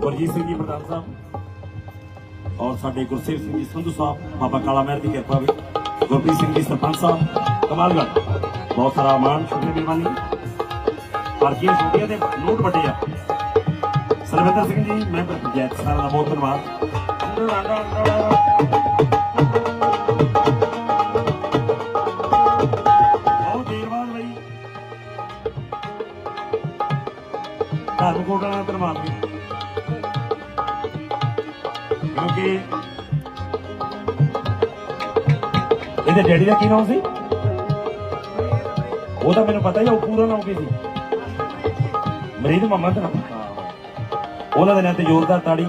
ਗੁਰਜੀਤ ਸਿੰਘ ਜੀ, ਪ੍ਰਧਾਨ ਸਾਹਿਬ। ਔਰ ਸਾਡੇ ਗੁਰਸੇਵ ਸਿੰਘ ਜੀ, ਸੰਧੂ ਸਾਹਿਬ, ਬਾਬਾ ਕਾਲਾ ਮਹਿਰ ਦੀ ਕਿਰਪਾ ਵੀ। ਗੁਰਪ੍ਰੀਤ ਸਿੰਘ ਜੀ, ਸਰਪੰਚ ਸਾਹਿਬ, ਕਮਾਲਗੜ੍ਹ। ਬਹੁਤ ਸਾਰਾ ਮਾਣ, ਸ਼ੁਕਰੀਆ, ਮਿਹਰਬਾਨੀ। ਪਾਰਕੀਆਂ ਛੋਟੀਆਂ ਦੇ ਨੋਟ ਵੱਡੇ ਆ? ਸਰਵਿੰਦਰ ਸਿੰਘ ਜੀ, ਮੈਂ ਪੰਚਾਇਤ ਸਾਰਾ ਦਾ ਬਹੁਤ ਧੰਨਵਾਦ। ਕਿਉਂਕਿ ਇਹਦੇ ਡੈਡੀ ਦਾ ਕੀ ਨਾਮ ਸੀ? ਉਹ ਤਾਂ ਮੈਨੂੰ ਪਤਾ ਹੀ ਉਹ ਪੂਰਾ ਨਾਮ ਕੀ ਸੀ? ਮਰੀਦ ਮੁਹੰਮਦ ਨਾ ਉਹਨਾਂ ਦੇ ਨਾਂ ਤੇ ਜ਼ੋਰਦਾਰ ਤਾੜੀ।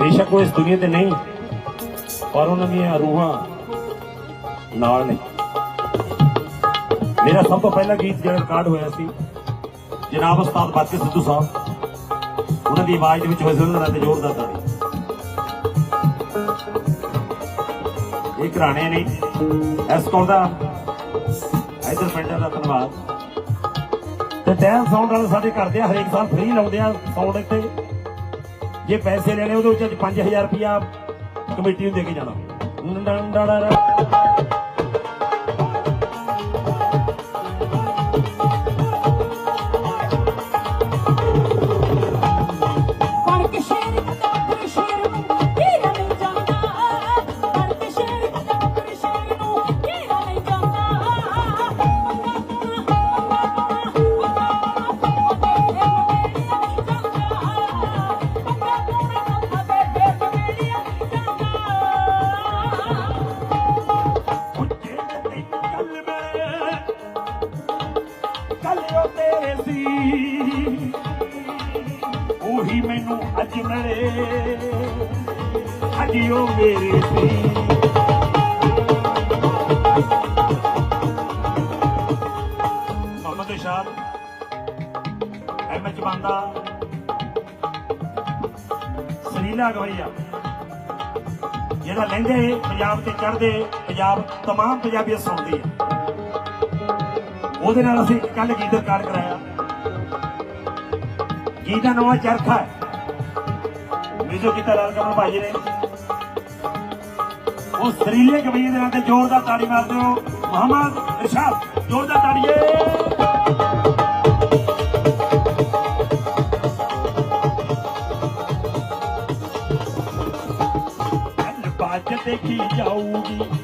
ਬੇਸ਼ੱਕ ਉਹ ਇਸ ਦੁਨੀਆ ਤੇ ਨਹੀਂ, ਪਰ ਉਹਨਾਂ ਦੀਆਂ ਰੂਹਾਂ ਨਾਲ ਨੇ। ਮੇਰਾ ਸਭ ਤੋਂ ਪਹਿਲਾ ਗੀਤ ਜਿਹੜਾ ਰਿਕਾਰਡ ਹੋਇਆ ਸੀ, ਜਨਾਬ ਉਸਤਾਦ ਬਾਕੀ ਸਿੱਧੂ ਸਾਹਿਬ, ਉਹਨਾਂ ਦੀ ਆਵਾਜ਼ ਦੇ ਵਿੱਚ ਹੋਇਆ ਸੀ ਉਹਨਾਂ ਦੇ ਜ਼ੋਰਦਾਰ ਤਾੜੀ। ਇਹ ਘਰਾਣੇ ਨੇ। ਇਸ ਦਾ? ਇਧਰ ਪਿੰਡਾਂ ਦਾ ਧੰਨਵਾਦ। ਤੇ ਟੈਲ ਸਾਊਂਡ ਵਾਲੇ ਸਾਡੇ ਕਰਦੇ ਆ, ਹਰੇਕ ਸਾਲ ਫ੍ਰੀ ਲਾਉਂਦੇ ਆ ਸਾਊਂਡ ਇੱਥੇ ਜੇ ਪੈਸੇ ਲੈਣੇ ਉਹਦੇ ਵਿੱਚ 5000 ਰੁਪਿਆ ਕਮੇਟੀ ਨੂੰ ਦੇ ਕੇ ਜਾਣਾ। ਡੰਡੜੜ। ਮੇਰੇ ਸੀ ਮੁਹੰਮਦ ਇਸ਼ਾਦ ਐਮਐਚ ਬੰਦਾ ਸਰੀਲਾ ਗਵਈਆ ਜਿਹੜਾ ਲਹਿੰਦੇ ਪੰਜਾਬ ਤੇ ਚੜ੍ਹਦੇ ਪੰਜਾਬ तमाम ਪੰਜਾਬੀਅਤ ਸੁਣਦੀ ਹੈ ਉਹਦੇ ਨਾਲ ਅਸੀਂ ਕੱਲ ਗੀਤ ਰਿਕਾਰਡ ਕਰਾਇਆ ਗੀਤ ਦਾ ਨਵਾਂ ਚਰਖਾ ਹੈ ਮਿਊਜ਼ਿਕ ਕੀਤਾ ਲਾਲ ਕਮਲ ਭਾਜੀ ਨੇ ਉਹ ਸਰੀਲੇ ਕਬੀਰ ਦੇ ਨਾਲ ਤੇ ਜ਼ੋਰਦਾਰ ਤਾੜੀ ਮਾਰ ਦਿਓ ਮੁਹੰਮਦ ਇਰਸ਼ਾਦ ਜ਼ੋਰਦਾਰ ਤਾੜੀਏ। ਕੱਲ ਬਾਜ ਦੇਖੀ ਜਾਊਗੀ।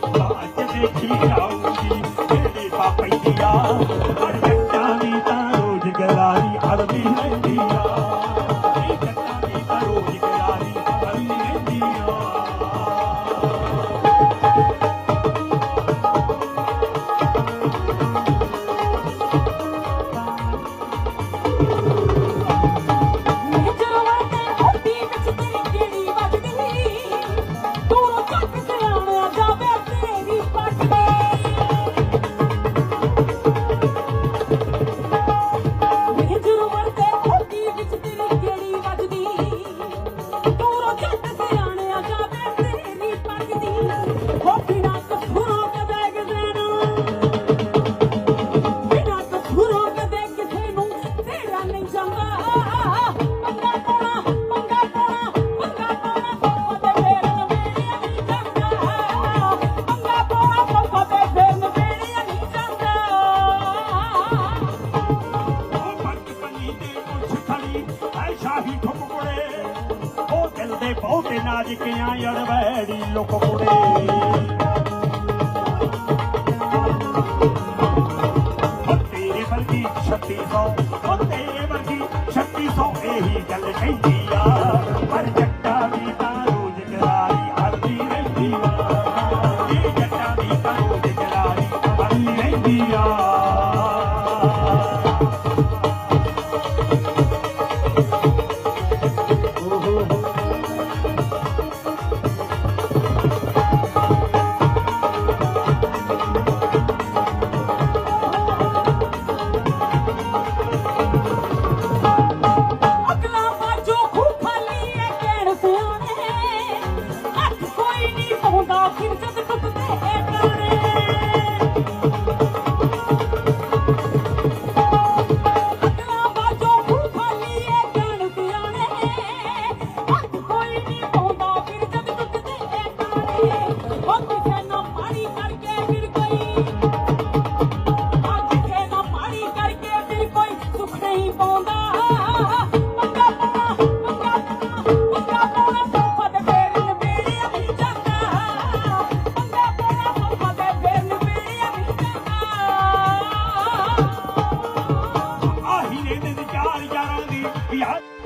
ਬਹੁਤੇ ਨਾਜ਼ੁਕਿਆਂ ਅੜਵੈੜੀ ਲੁਕ ਕੁੜੇ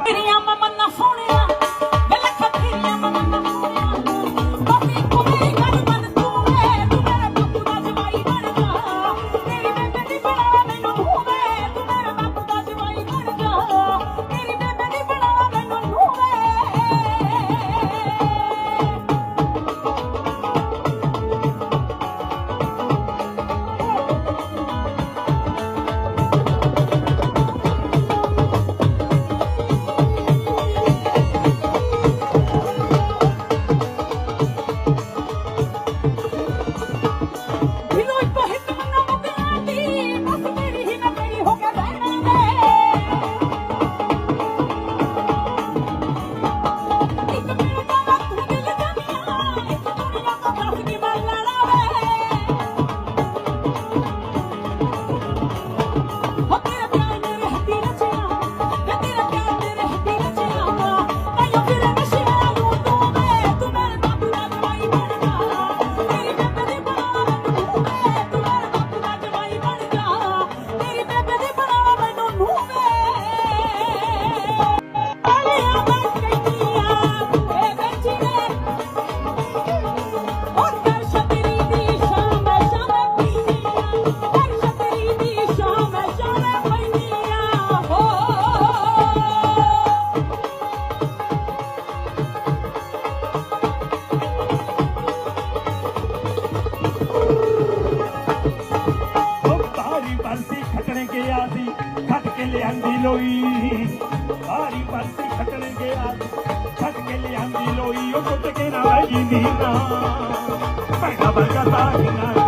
Queria ਲਿਆਂਦੀ ਲੋਈ ਕੇ ਨਾ ਵਜੀ ਵੀਰਾ ਭੈਣਾ ਵਰਗਾ ਸਾਗ ਨਾ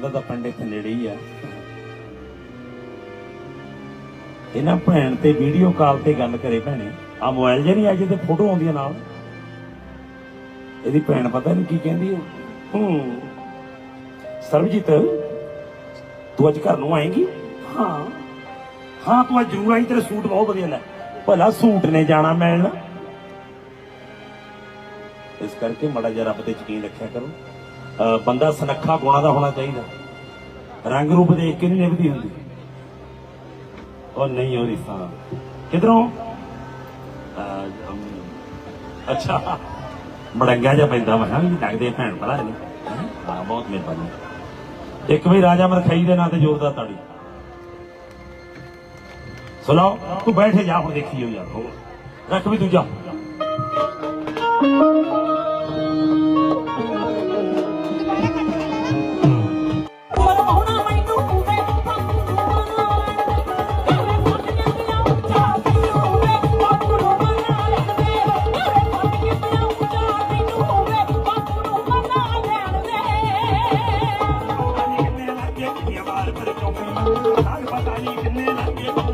ਲੱਗਦਾ ਤਾਂ ਪਿੰਡ ਇੱਥੇ ਨੇੜੇ ਹੀ ਆ। ਇਹਨਾਂ ਭੈਣ ਤੇ ਵੀਡੀਓ ਕਾਲ ਤੇ ਗੱਲ ਕਰੇ ਭੈਣੇ। ਆ ਮੋਬਾਈਲ ਜੇ ਨਹੀਂ ਆ ਜਿਹਦੇ ਫੋਟੋ ਆਉਂਦੀ ਨਾਲ। ਇਹਦੀ ਭੈਣ ਪਤਾ ਨਹੀਂ ਕੀ ਕਹਿੰਦੀ ਹੈ ਹੂੰ। ਸਰਬਜੀਤ, ਤੂੰ ਅੱਜ ਘਰ ਨੂੰ ਆਏਂਗੀ? ਹਾਂ। ਹਾਂ, ਤੂੰ ਅੱਜ ਜ਼ਰੂਰ ਆਈ, ਤੇਰਾ ਸੂਟ ਬਹੁਤ ਵਧੀਆ ਲੈ। ਭਲਾ ਸੂਟ ਨੇ ਜਾਣਾ ਮਿਲਣ। ਇਸ ਕਰਕੇ ਮੜਾ ਜਿਹਾ ਰੱਬ ਤੇ ਯਕੀਨ ਰੱਖਿਆ ਕਰੋ। ਬੰਦਾ ਸਨੱਖਾ ਗੁਣਾ ਦਾ ਹੋਣਾ ਚਾਹੀਦਾ। ਰੰਗ ਰੂਪ ਦੇਖ ਕੇ ਨਹੀਂ ਨਿਭਦੀ ਹੁੰਦੀ। ਉਹ ਨਹੀਂ ਹੋ ਰਿਸਾ ਕਿਧਰੋਂ? ਅੱਛਾ। ਮੜੰਗਾ ਜਿਹਾ ਪੈਂਦਾ ਮੈਂ ਕਿਹਾ ਲੱਗਦੇ ਭੈਣ ਭਰਾ ਨੇ ਹੈਂ? ਬਹੁਤ ਮਿਹਰਬਾਨੀ। ਇੱਕ ਵੀ ਰਾਜਾ ਮਰਖਈ ਦੇ ਨਾਂ ਤੇ ਜ਼ੋਰਦਾਰ ਤਾੜੀ। ਸੁਣਾਓ ਤੂੰ ਬੈਠੇ ਜਾ, ਹੁਣ ਦੇਖੀ ਹੋ ਯਾਰ ਰੱਖ ਵੀ ਤੂੰ ਜਾ। 你它捏